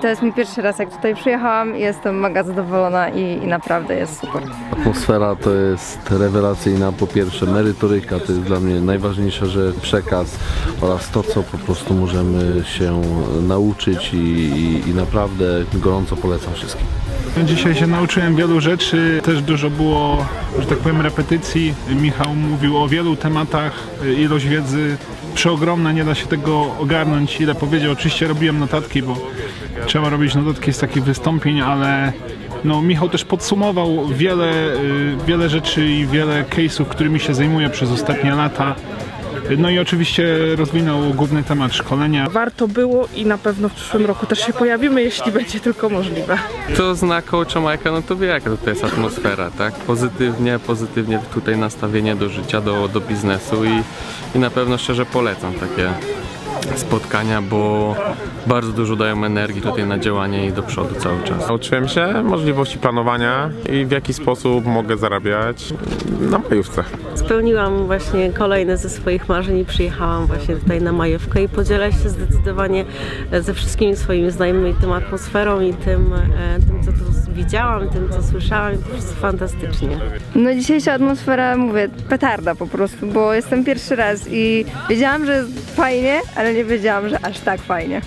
To jest mój pierwszy raz, jak tutaj przyjechałam i jestem mega zadowolona i, i naprawdę jest super. Atmosfera to jest rewelacyjna. Po pierwsze merytoryka to jest dla mnie najważniejsza rzecz, przekaz oraz to, co po prostu możemy się nauczyć i, i, i naprawdę gorąco polecam wszystkim. Dzisiaj się nauczyłem wielu rzeczy, też dużo było, że tak powiem, repetycji. Michał mówił o wielu tematach, ilość wiedzy przeogromna, nie da się tego ogarnąć, ile powiedział. Oczywiście robiłem notatki, bo trzeba robić notatki z takich wystąpień, ale no, Michał też podsumował wiele, y, wiele rzeczy i wiele case'ów, którymi się zajmuje przez ostatnie lata. No i oczywiście rozwinął główny temat szkolenia. Warto było i na pewno w przyszłym roku też się pojawimy, jeśli będzie tylko możliwe. Kto zna coacha Majka, no to wie jaka to jest atmosfera, tak? Pozytywnie, pozytywnie tutaj nastawienie do życia, do, do biznesu i, i na pewno szczerze polecam takie spotkania, bo bardzo dużo dają energii tutaj na działanie i do przodu cały czas. Nauczyłem się możliwości planowania i w jaki sposób mogę zarabiać na majówce. Spełniłam właśnie kolejne ze swoich marzeń i przyjechałam właśnie tutaj na majówkę i podzielę się zdecydowanie ze wszystkimi swoimi znajomymi tą atmosferą i tym, e, tym co tu widziałam, tym co słyszałam. Po prostu fantastycznie. No dzisiejsza atmosfera, mówię, petarda po prostu, bo jestem pierwszy raz i wiedziałam, że fajnie, ale nie wiedziałam, że aż tak fajnie.